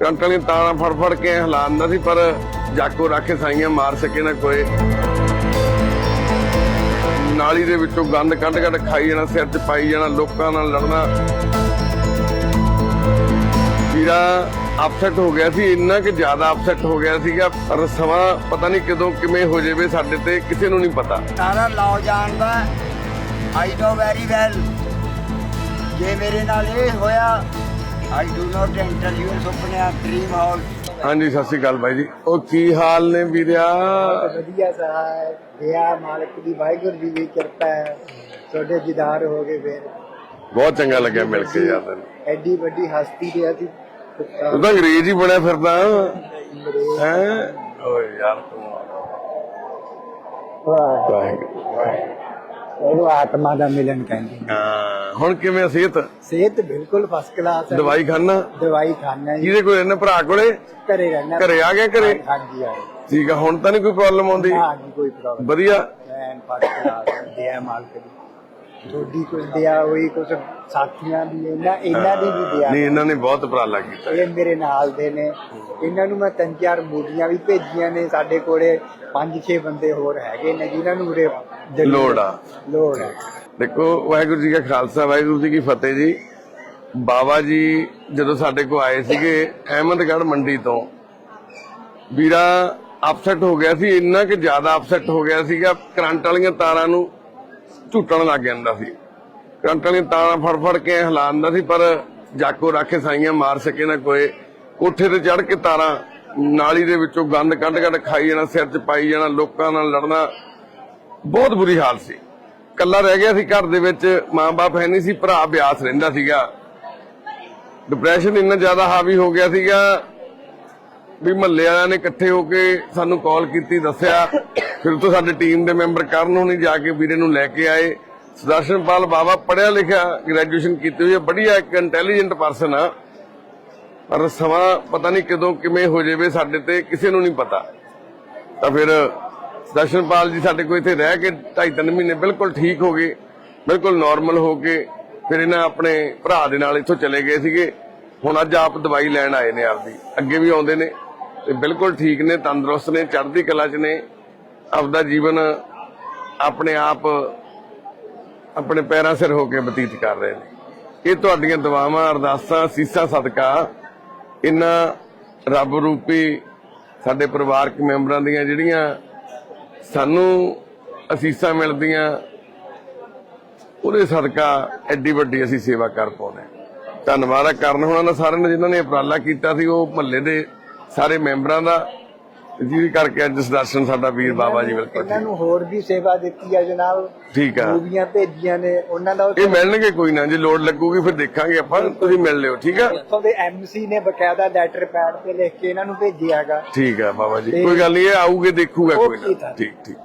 Current ਵਾਲੀਆਂ ਤਾਰਾਂ ਫੜ ਫੜ ਕੇ ਹਲਾਉਂਦਾ ਸੀ, ਪਰ ਜਾਕੋ ਰੱਖ ਸਾਈਆਂ ਮਾਰ ਸਕੇ ਨਾ ਕੋਈ। ਨਾਲੀ ਦੇ ਵਿੱਚੋਂ ਗੰਦ ਕੱਢ ਕੱਢ ਖਾਈ ਜਾਣਾ, ਸਿਰ 'ਚ ਪਾਈ ਜਾਣਾ, ਲੋਕਾਂ ਨਾਲ ਲੜਨਾ। ਵੀਰਾ ਅਪਸੈਟ ਹੋ ਗਿਆ ਸੀ, ਇੰਨਾ ਕਿ ਜ਼ਿਆਦਾ ਅਪਸੈਟ ਹੋ ਗਿਆ ਸੀਗਾ, ਪਰ ਸਮਾਂ ਪਤਾ ਨਹੀਂ ਕਦੋਂ ਕਿਵੇਂ ਹੋ ਜਾਵੇ ਸਾਡੇ ਤੇ, ਕਿਸੇ ਨੂੰ ਨਹੀਂ ਪਤਾ। ਸਾਰਾ ਲਾਓ ਜਾਣਦਾ ਆਈ ਨੋ ਵੈਰੀ ਵੈਲ ਜੇ ਮੇਰੇ ਨਾਲ ਇਹ ਹੋਇਆ I do not enter your ਸੁਪਨਿਆ dream house ਹਾਂਜੀ ਸਤਿ ਸ਼੍ਰੀ ਅਕਾਲ ਬਾਈ ਜੀ। ਉਹ ਕੀ ਹਾਲ ਨੇ ਵੀਰਿਆ? ਵਧੀਆ ਸਾਹਿਬ ਦਿਆ ਮਾਲਕ ਦੀ ਵਾਹਿਗੁਰੂ ਜੀ ਦੀ ਕਿਰਪਾ ਹੈ। ਤੁਹਾਡੇ ਦੀਦਾਰ ਹੋ ਗਏ ਫਿਰ। ਬਹੁਤ ਚੰਗਾ ਲੱਗਿਆ ਮਿਲ ਕੇ ਯਾਰ ਤੈਨੂੰ। ਐਡੀ ਵੱਡੀ ਹਸਤੀ ਤੇ ਅਸੀਂ ਤੂੰ ਤਾਂ ਅੰਗਰੇਜ਼ ਹੀ ਬਣਿਆ ਫਿਰਦਾ। ਹੈ? ਓਏ ਯਾਰ ਤੂੰ ਵਾਹਿਗੁਰੂ। ਉਹ ਆਤਮਾ ਦਾ ਮਿਲਨ ਕਹਿੰਦੇ ਨੇ। ਹਾਂ ਹੁਣ ਕਿਵੇਂ ਆ ਸਿਹਤ? ਸਿਹਤ ਬਿਲਕੁਲ ਫਸਟ ਕਲਾਸ ਹੈ। ਦਵਾਈ ਖਾਨਾ ਦਵਾਈ ਖਾਣਾ ਜੀ। ਜਿਹਦੇ ਕੋਈ ਇਹਨੇ ਭਰਾ ਕੋਲੇ? ਘਰੇ ਰਹਿਣਾ। ਘਰੇ ਆ ਗਿਆ ਘਰੇ? ਹਾਂਜੀ ਆ ਠੀਕ ਆ ਹੁਣ ਤਾਂ ਨਹੀਂ ਕੋਈ ਪ੍ਰੋਬਲਮ ਆਉਂਦੀ? ਹਾਂਜੀ ਕੋਈ ਪ੍ਰੋਬਲਮ ਵਧੀਆ। ਐਨ ਫਸਟ ਕਲਾਸ ਦਿਆ ਮਾਲਕ ਦੀ। ਤੁਹਾਡੀ ਕੁਝ ਦਿਆ ਹੋਈ ਕੁਝ ਸਾਥੀਆਂ ਦੀ ਇਹਨਾਂ ਇਹਨਾਂ ਦੀ ਵੀ ਦਿਆ ਨਹੀਂ ਇਹਨਾਂ ਨੇ ਬਹੁਤ ਉਪਰਾਲਾ ਕੀਤਾ। ਇਹ ਮੇਰੇ ਨਾਲ ਦੇ ਨੇ। ਇਹਨਾਂ ਨੂੰ ਮੈਂ ਤਿੰਨ ਚਾਰ ਮੂਵੀਆਂ ਵੀ ਭੇਜੀਆਂ ਨੇ। ਸਾਡੇ ਕੋਲੇ ਪੰਜ ਛੇ ਬੰਦੇ ਹੋਰ ਹੈਗੇ ਨੇ ਜਿਨ੍ਹਾਂ ਨੂੰ ਉਰੇ ਲੋੜ ਆ। ਲੋੜ ਹੈ ਦੇਖੋ ਵਾਹਿਗੁਰੂ ਜੀ ਕਾ ਖਾਲਸਾ ਵਾਹਿਗੁਰੂ ਜੀ ਕੀ ਫਤਿਹ ਜੀ। ਬਾਬਾ ਜੀ ਜਦੋਂ ਸਾਡੇ ਕੋ ਆਏ ਸੀਗੇ ਅਹਿਮਦਗੜ੍ਹ ਮੰਡੀ ਤੋਂ ਵੀਰਾ ਅਪਸੈਟ ਹੋ ਗਿਆ ਸੀ। ਇੰਨਾ ਕਿ ਜ਼ਿਆਦਾ ਅਪਸੈਟ ਹੋ ਗਿਆ ਸੀਗਾ ਕਰੰਟ ਵਾਲੀਆਂ ਤਾਰਾਂ ਨੂੰ ਝੂਟਣ ਲੱਗ ਜਾਂਦਾ ਸੀ। ਕਰੰਟ ਵਾਲੀਆਂ ਤਾਰਾਂ ਫੜ ਫੜ ਕੇ ਹਲਾਉਂਦਾ ਸੀ, ਪਰ ਜਾਕੋ ਰੱਖ ਸਾਈਆਂ ਮਾਰ ਸਕੇ ਨਾ ਕੋਈ। ਕੋਠੇ ਤੇ ਚੜ ਕੇ ਤਾਰਾਂ ਨਾਲੀ ਦੇ ਵਿੱਚੋਂ ਗੰਦ ਕੱਢ ਕੱਢ ਖਾਈ ਜਾਣਾ, ਸਿਰ 'ਚ ਪਾਈ ਜਾਣਾ, ਲੋਕਾਂ ਨਾਲ ਲੜਨਾ। ਬਹੁਤ ਬੁਰੀ ਹਾਲ ਸੀ। ਕੱਲਾ ਰਹਿ ਗਿਆ ਸੀ ਘਰ ਦੇ ਵਿੱਚ, ਮਾਂ-ਬਾਪ ਹੈ ਨਹੀਂ ਸੀ, ਭਰਾ ਬਿਆਸ ਰਹਿੰਦਾ ਸੀਗਾ। ਡਿਪਰੈਸ਼ਨ ਇੰਨਾ ਜ਼ਿਆਦਾ ਹਾਵੀ ਹੋ ਗਿਆ ਸੀਗਾ ਵੀ ਮਹੱਲੇ ਵਾਲਿਆਂ ਨੇ ਇਕੱਠੇ ਹੋ ਕੇ ਸਾਨੂੰ ਕਾਲ ਕੀਤੀ, ਦੱਸਿਆ। ਫਿਰ ਤੋਂ ਸਾਡੇ ਟੀਮ ਦੇ ਮੈਂਬਰ ਕਰਨ ਹੋਣੀ ਜਾ ਕੇ ਵੀਰੇ ਨੂੰ ਲੈ ਕੇ ਆਏ। ਸੁਦਰਸ਼ਨਪਾਲ ਬਾਬਾ ਪੜਿਆ ਲਿਖਿਆ ਗ੍ਰੈਜੂਏਸ਼ਨ ਕੀਤੀ ਹੋਈ ਹੈ। ਬੜੀਆ ਇੱਕ ਇੰਟੈਲੀਜੈਂਟ ਪਰਸਨ ਆ। ਪਰ ਸਮਾਂ ਪਤਾ ਨਹੀਂ ਕਦੋਂ ਕਿਵੇਂ ਹੋ ਜਾਵੇ ਸਾਡੇ ਤੇ, ਕਿਸੇ ਨੂੰ ਨਹੀਂ ਪਤਾ। ਤਾਂ ਫਿਰ ਦਰਸ਼ਨਪਾਲ ਜੀ ਸਾਡੇ ਕੋਲ ਇੱਥੇ ਰਹਿ ਕੇ ਢਾਈ ਤਿੰਨ ਮਹੀਨੇ ਬਿਲਕੁਲ ਠੀਕ ਹੋ ਗਏ, ਬਿਲਕੁਲ ਨਾਰਮਲ ਹੋ ਕੇ ਫਿਰ ਇਹਨਾਂ ਆਪਣੇ ਭਰਾ ਦੇ ਨਾਲ ਇੱਥੋਂ ਚਲੇ ਗਏ ਸੀਗੇ। ਹੁਣ ਅੱਜ ਆਪ ਦਵਾਈ ਲੈਣ ਆਏ ਨੇ ਆਪਦੀ। ਅੱਗੇ ਵੀ ਆਉਂਦੇ ਨੇ। ਤੇ ਬਿਲਕੁਲ ਠੀਕ ਨੇ, ਤੰਦਰੁਸਤ ਨੇ, ਚੜ੍ਹਦੀ ਕਲਾ 'ਚ ਨੇ। ਆਪਦਾ ਜੀਵਨ ਆਪਣੇ ਆਪ, ਆਪਣੇ ਪੈਰਾਂ ਸਿਰ ਹੋ ਕੇ ਬਤੀਤ ਕਰ ਰਹੇ ਨੇ। ਇਹ ਤੁਹਾਡੀਆਂ ਦੁਆਵਾਂ, ਅਰਦਾਸਾਂ ਸੀਸਾਂ ਸਦਕਾ ਇਹਨਾਂ ਰੱਬ ਰੂਪੀ ਸਾਡੇ ਪਰਿਵਾਰਕ ਮੈਂਬਰਾਂ ਦੀਆਂ ਜਿਹੜੀਆਂ ਸਾਨੂੰ ਅਸੀਸਾਂ ਮਿਲਦੀਆਂ, ਉਹਦੇ ਸਦਕਾ ਐਡੀ ਵੱਡੀ ਅਸੀਂ ਸੇਵਾ ਕਰ ਪਾਉਂਦੇ ਧੰਨਵਾਦ ਆ ਕਰਨ ਹੋਣਾ ਦਾ ਸਾਰਿਆਂ ਨੇ ਜਿਨ੍ਹਾਂ ਨੇ ਉਪਰਾਲਾ ਕੀਤਾ ਸੀ, ਉਹ ਮਹੱਲੇ ਦੇ ਸਾਰੇ ਮੈਂਬਰਾਂ ਦਾ ਜਿਹਦੇ ਕਰਕੇ ਅੱਜ ਦਰਸ਼ਨ ਸਾਡਾ ਵੀਰ ਬਾਬਾ ਜੀ ਬਿਲਕੁਲ ਇਹਨਾਂ ਨੂੰ ਹੋਰ ਵੀ ਸੇਵਾ ਦਿੱਤੀ ਹੈ ਜਨਾਬ ਠੀਕ ਆ। ਮੂਵੀਆਂ ਭੇਜੀਆਂ ਨੇ ਉਹਨਾਂ ਦਾ ਇਹ ਮਿਲਣਗੇ ਕੋਈ ਨਾ ਜੇ ਲੋੜ ਲੱਗੂਗੀ ਫਿਰ ਦੇਖਾਂਗੇ ਆਪਾਂ ਤੁਸੀਂ ਮਿਲ ਲਿਓ ਠੀਕ ਆ? ਉੱਥੋਂ ਦੇ ਐਮਸੀ ਨੇ ਬਕਾਇਦਾ ਲੈਟਰ ਪੈਡ ਤੇ ਲਿਖ ਕੇ ਇਹਨਾਂ ਨੂੰ ਭੇਜਿਆਗਾ ਠੀਕ ਆ ਬਾਬਾ ਜੀ ਕੋਈ ਗੱਲ ਨਹੀਂ ਇਹ ਆਊਗੇ ਦੇਖੂਗਾ ਕੋਈ ਨਾ. ਠੀਕ ਠੀਕ।